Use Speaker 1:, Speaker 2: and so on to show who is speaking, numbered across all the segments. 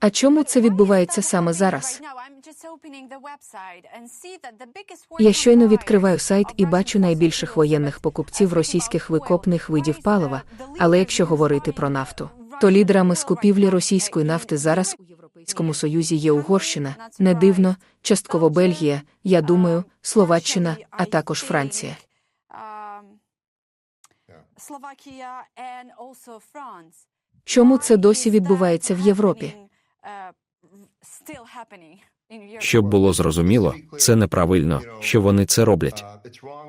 Speaker 1: А чому це відбувається саме зараз? Я щойно відкриваю сайт і бачу найбільших воєнних покупців російських викопних видів палива. Але якщо говорити про нафту, то лідерами з купівлі російської нафти зараз у Європейському Союзі є Угорщина, не дивно, частково Бельгія, я думаю, Словаччина, а також Франція.
Speaker 2: Словакія
Speaker 1: Чому це досі відбувається в Європі?
Speaker 3: Щоб було зрозуміло, це неправильно, що вони це роблять.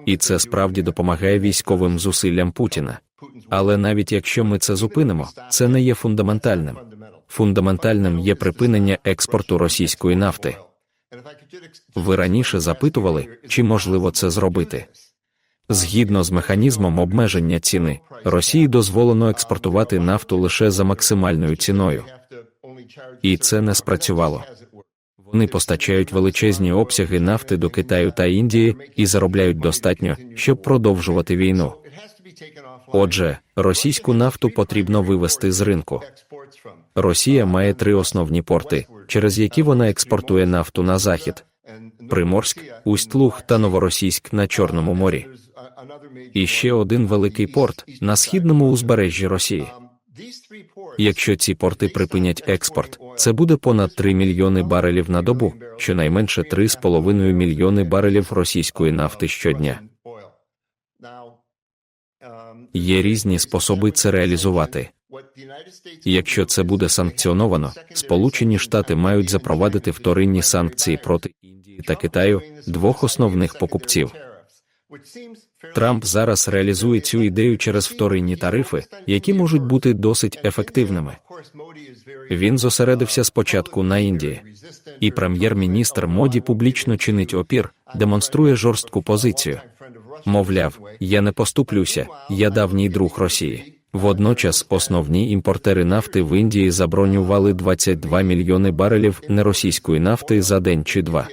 Speaker 3: І це справді допомагає військовим зусиллям Путіна. Але навіть якщо ми це зупинимо, це не є фундаментальним. Фундаментальним є припинення експорту російської нафти. Ви раніше запитували, чи можливо це зробити. Згідно з механізмом обмеження ціни, Росії дозволено експортувати нафту лише за максимальною ціною. І це не спрацювало. Вони постачають величезні обсяги нафти до Китаю та Індії і заробляють достатньо, щоб продовжувати війну. Отже, російську нафту потрібно вивести з ринку. Росія має три основні порти, через які вона експортує нафту на захід: Приморськ, Усть-Луг та Новоросійськ на Чорному морі. І ще один великий порт на східному узбережжі Росії. Якщо ці порти припинять експорт, це буде понад 3 мільйони барелів на добу, щонайменше 3,5 мільйони барелів російської нафти щодня. Є різні способи це реалізувати. Якщо це буде санкціоновано, Сполучені Штати мають запровадити вторинні санкції проти Індії та Китаю, двох основних покупців. Трамп зараз реалізує цю ідею через вторинні тарифи, які можуть бути досить ефективними. Він зосередився спочатку на Індії, і прем'єр-міністр Моді публічно чинить опір, демонструє жорстку позицію. Мовляв, я не поступлюся, я давній друг Росії. Водночас основні імпортери нафти в Індії забронювали 22 мільйони барелів неросійської нафти за день чи два.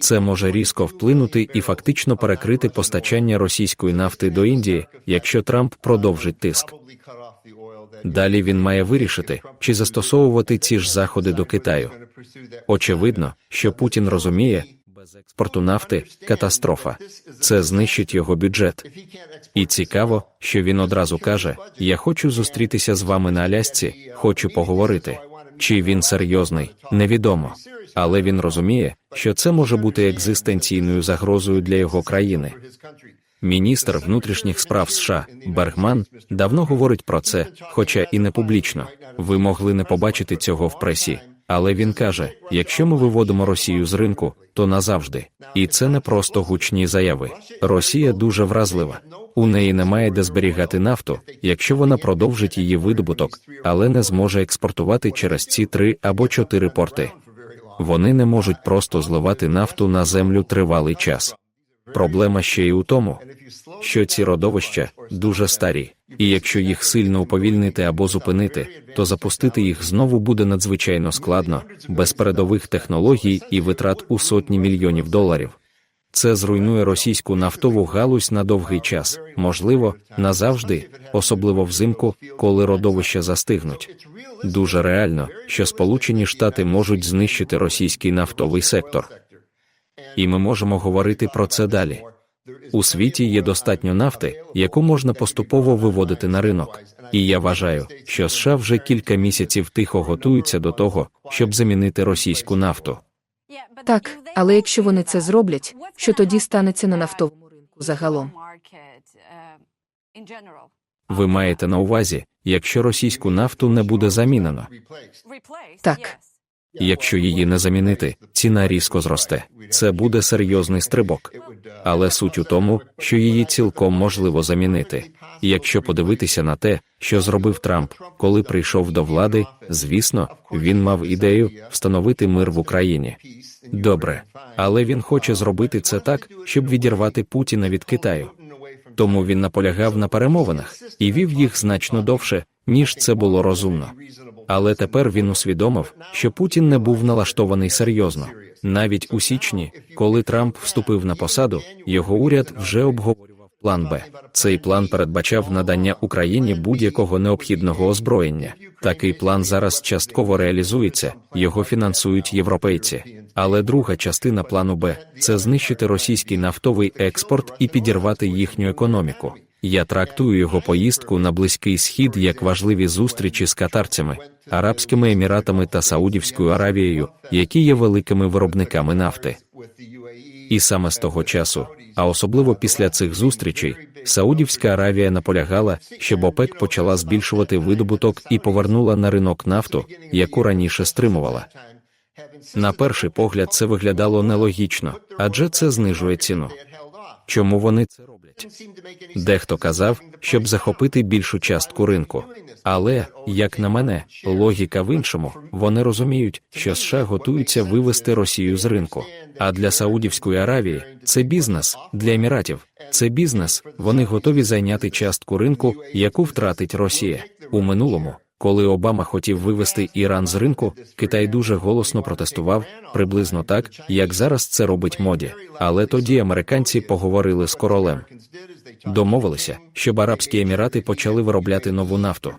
Speaker 3: Це може різко вплинути і фактично перекрити постачання російської нафти до Індії, якщо Трамп продовжить тиск. Далі він має вирішити, чи застосовувати ці ж заходи до Китаю. Очевидно, що Путін розуміє, без експорту нафти катастрофа. Це знищить його бюджет. І цікаво, що він одразу каже: Я хочу зустрітися з вами на Алясці, хочу поговорити. Чи він серйозний, невідомо. Але він розуміє, що це може бути екзистенційною загрозою для його країни. Міністр внутрішніх справ США Бергман давно говорить про це, хоча і не публічно. Ви могли не побачити цього в пресі. Але він каже: якщо ми виводимо Росію з ринку, то назавжди. І це не просто гучні заяви. Росія дуже вразлива. У неї немає де зберігати нафту, якщо вона продовжить її видобуток, але не зможе експортувати через ці три або чотири порти. Вони не можуть просто зливати нафту на землю тривалий час. Проблема ще й у тому, що ці родовища дуже старі, і якщо їх сильно уповільнити або зупинити, то запустити їх знову буде надзвичайно складно, без передових технологій і витрат у сотні мільйонів доларів. Це зруйнує російську нафтову галузь на довгий час, можливо, назавжди, особливо взимку, коли родовища застигнуть. Дуже реально, що Сполучені Штати можуть знищити російський нафтовий сектор. І ми можемо говорити про це далі. У світі є достатньо нафти, яку можна поступово виводити на ринок. І я вважаю, що США вже кілька місяців тихо готуються до того, щоб замінити російську нафту.
Speaker 1: Так, але якщо вони це зроблять, що тоді станеться на нафтовому ринку загалом?
Speaker 3: Ви маєте на увазі, якщо російську нафту не буде замінено.
Speaker 1: Так.
Speaker 3: Якщо її не замінити, ціна різко зросте. Це буде серйозний стрибок. Але суть у тому, що її цілком можливо замінити. Якщо подивитися на те, що зробив Трамп, коли прийшов до влади, звісно, він мав ідею встановити мир в Україні. Добре, але він хоче зробити це так, щоб відірвати Путіна від Китаю. Тому він наполягав на перемовинах і вів їх значно довше, ніж це було розумно. Але тепер він усвідомив, що Путін не був налаштований серйозно. Навіть у січні, коли Трамп вступив на посаду, його уряд вже обговорював План Б. Цей план передбачав надання Україні будь-якого необхідного озброєння. Такий план зараз частково реалізується, його фінансують європейці. Але друга частина плану Б це знищити російський нафтовий експорт і підірвати їхню економіку. Я трактую його поїздку на Близький Схід як важливі зустрічі з катарцями, Арабськими Еміратами та Саудівською Аравією, які є великими виробниками нафти. І саме з того часу, а особливо після цих зустрічей, Саудівська Аравія наполягала, щоб ОПЕК почала збільшувати видобуток і повернула на ринок нафту, яку раніше стримувала. На перший погляд це виглядало нелогічно, адже це знижує ціну. Чому вони це роблять? Дехто казав, щоб захопити більшу частку ринку. Але, як на мене, логіка в іншому. Вони розуміють, що США готуються вивести Росію з ринку. А для Саудівської Аравії це бізнес, для Еміратів це бізнес. Вони готові зайняти частку ринку, яку втратить Росія. У минулому, коли Обама хотів вивести Іран з ринку, Китай дуже голосно протестував, приблизно так, як зараз це робить моді. Але тоді американці поговорили з королем. Домовилися, щоб Арабські Емірати почали виробляти нову нафту.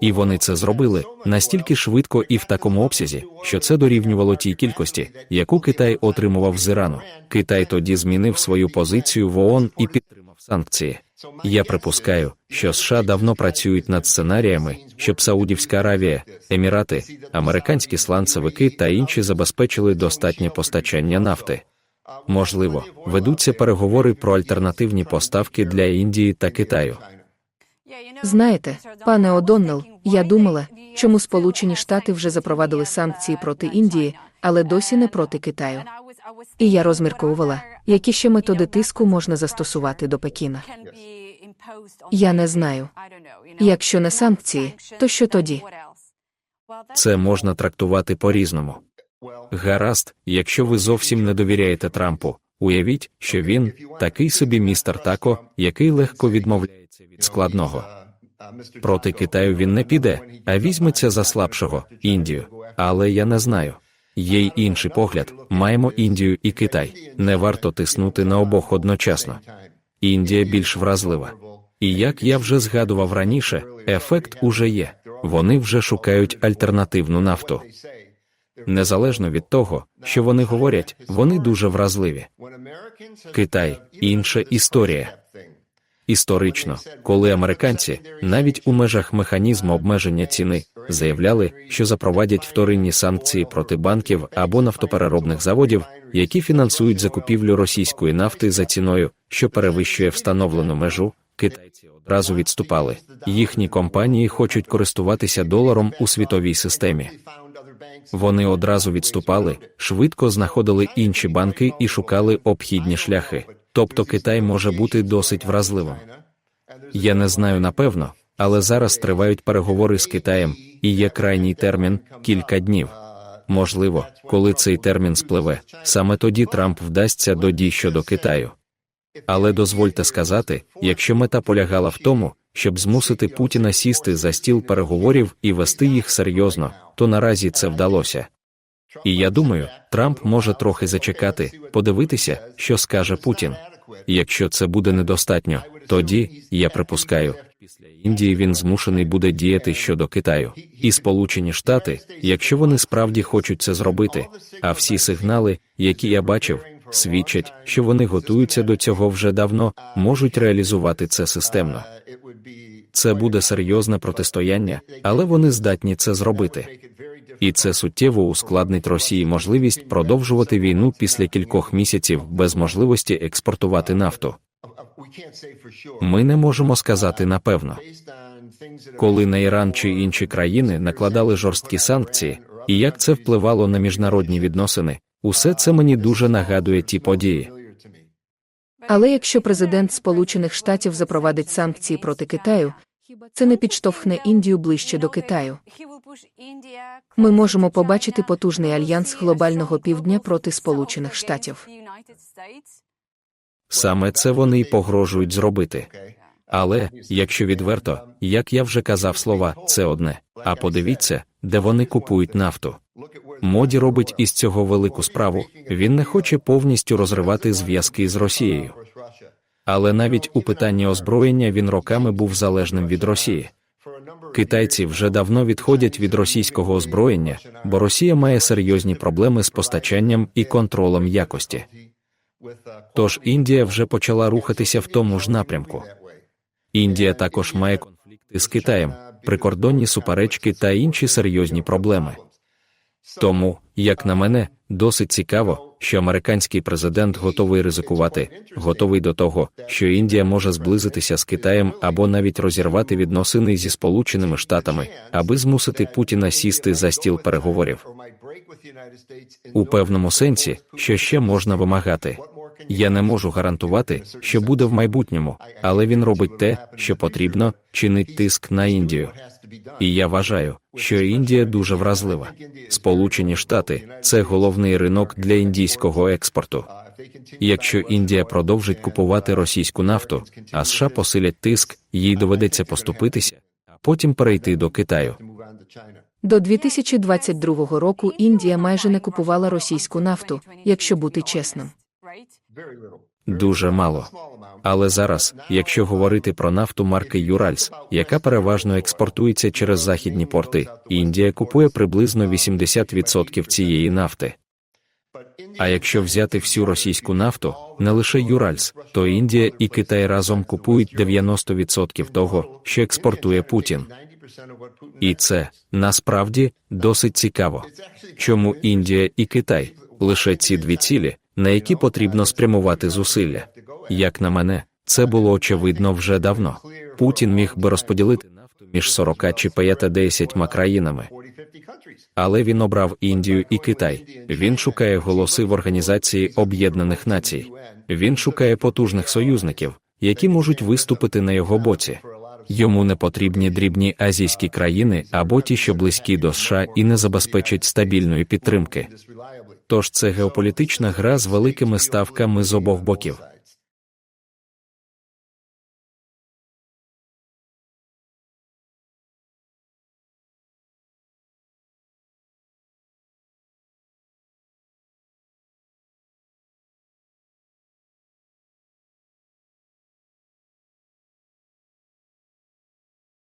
Speaker 3: І вони це зробили настільки швидко і в такому обсязі, що це дорівнювало тій кількості, яку Китай отримував з Ірану. Китай тоді змінив свою позицію в ООН і підтримав санкції. Я припускаю, що США давно працюють над сценаріями, щоб Саудівська Аравія, Емірати, американські сланцевики та інші забезпечили достатнє постачання нафти. Можливо, ведуться переговори про альтернативні поставки для Індії та Китаю.
Speaker 1: Знаєте, пане Одоннел, я думала, чому Сполучені Штати вже запровадили санкції проти Індії, але досі не проти Китаю. І я розмірковувала, які ще методи тиску можна застосувати до Пекіна. Я не знаю. Якщо не санкції, то що тоді?
Speaker 3: Це можна трактувати по-різному. Гаразд, якщо ви зовсім не довіряєте Трампу, уявіть, що він такий собі містер Тако, який легко відмовляється від складного. Проти Китаю він не піде, а візьметься за слабшого Індію. Але я не знаю. Є й інший погляд: маємо Індію і Китай. Не варто тиснути на обох одночасно. Індія більш вразлива. І як я вже згадував раніше, ефект уже є. Вони вже шукають альтернативну нафту. Незалежно від того, що вони говорять, вони дуже вразливі. Китай інша історія. Історично, коли американці, навіть у межах механізму обмеження ціни, заявляли, що запровадять вторинні санкції проти банків або нафтопереробних заводів, які фінансують закупівлю російської нафти за ціною, що перевищує встановлену межу, китайці одразу відступали. Їхні компанії хочуть користуватися доларом у світовій системі. Вони одразу відступали, швидко знаходили інші банки і шукали обхідні шляхи. Тобто Китай може бути досить вразливим. Я не знаю напевно, але зараз тривають переговори з Китаєм, і є крайній термін кілька днів. Можливо, коли цей термін спливе, саме тоді Трамп вдасться до дій щодо Китаю. Але дозвольте сказати, якщо мета полягала в тому, щоб змусити Путіна сісти за стіл переговорів і вести їх серйозно, то наразі це вдалося. І я думаю, Трамп може трохи зачекати, подивитися, що скаже Путін. Якщо це буде недостатньо, тоді я припускаю, після Індії він змушений буде діяти щодо Китаю і Сполучені Штати, якщо вони справді хочуть це зробити. А всі сигнали, які я бачив, свідчать, що вони готуються до цього вже давно, можуть реалізувати це системно. Це буде серйозне протистояння, але вони здатні це зробити. І це суттєво ускладнить Росії можливість продовжувати війну після кількох місяців без можливості експортувати нафту. Ми не можемо сказати напевно, коли на Іран чи інші країни накладали жорсткі санкції, і як це впливало на міжнародні відносини, усе це мені дуже нагадує ті події.
Speaker 1: Але якщо президент Сполучених Штатів запровадить санкції проти Китаю, це не підштовхне Індію ближче до Китаю. Ми можемо побачити потужний альянс глобального півдня проти Сполучених Штатів.
Speaker 3: Саме це вони й погрожують зробити. Але, якщо відверто, як я вже казав слова, це одне. А подивіться, де вони купують нафту. Моді робить із цього велику справу. Він не хоче повністю розривати зв'язки з Росією. Але навіть у питанні озброєння він роками був залежним від Росії. Китайці вже давно відходять від російського озброєння, бо Росія має серйозні проблеми з постачанням і контролем якості. Тож Індія вже почала рухатися в тому ж напрямку. Індія також має конфлікти з Китаєм, прикордонні суперечки та інші серйозні проблеми. Тому, як на мене, досить цікаво, що американський президент готовий ризикувати, готовий до того, що Індія може зблизитися з Китаєм або навіть розірвати відносини зі Сполученими Штатами, аби змусити Путіна сісти за стіл переговорів. У певному сенсі, що ще можна вимагати. Я не можу гарантувати, що буде в майбутньому, але він робить те, що потрібно, чинить тиск на Індію. І я вважаю, що Індія дуже вразлива. Сполучені Штати це головний ринок для індійського експорту. Якщо Індія продовжить купувати російську нафту, а США посилять тиск, їй доведеться поступитися, а потім перейти до Китаю.
Speaker 1: До 2022 року Індія майже не купувала російську нафту, якщо бути чесним.
Speaker 3: Дуже мало. Але зараз, якщо говорити про нафту марки Юральс, яка переважно експортується через західні порти, Індія купує приблизно 80% цієї нафти. А якщо взяти всю російську нафту, не лише Юральс, то Індія і Китай разом купують 90% того, що експортує Путін. І це насправді досить цікаво. Чому Індія і Китай лише ці дві цілі, на які потрібно спрямувати зусилля? Як на мене, це було очевидно вже давно. Путін міг би розподілити нафту між 40 чи 50 країнами. Але він обрав Індію і Китай. Він шукає голоси в Організації Об'єднаних Націй. Він шукає потужних союзників, які можуть виступити на його боці. Йому не потрібні дрібні азійські країни або ті, що близькі до США і не забезпечать стабільної підтримки. Тож це геополітична гра з великими ставками з обох боків.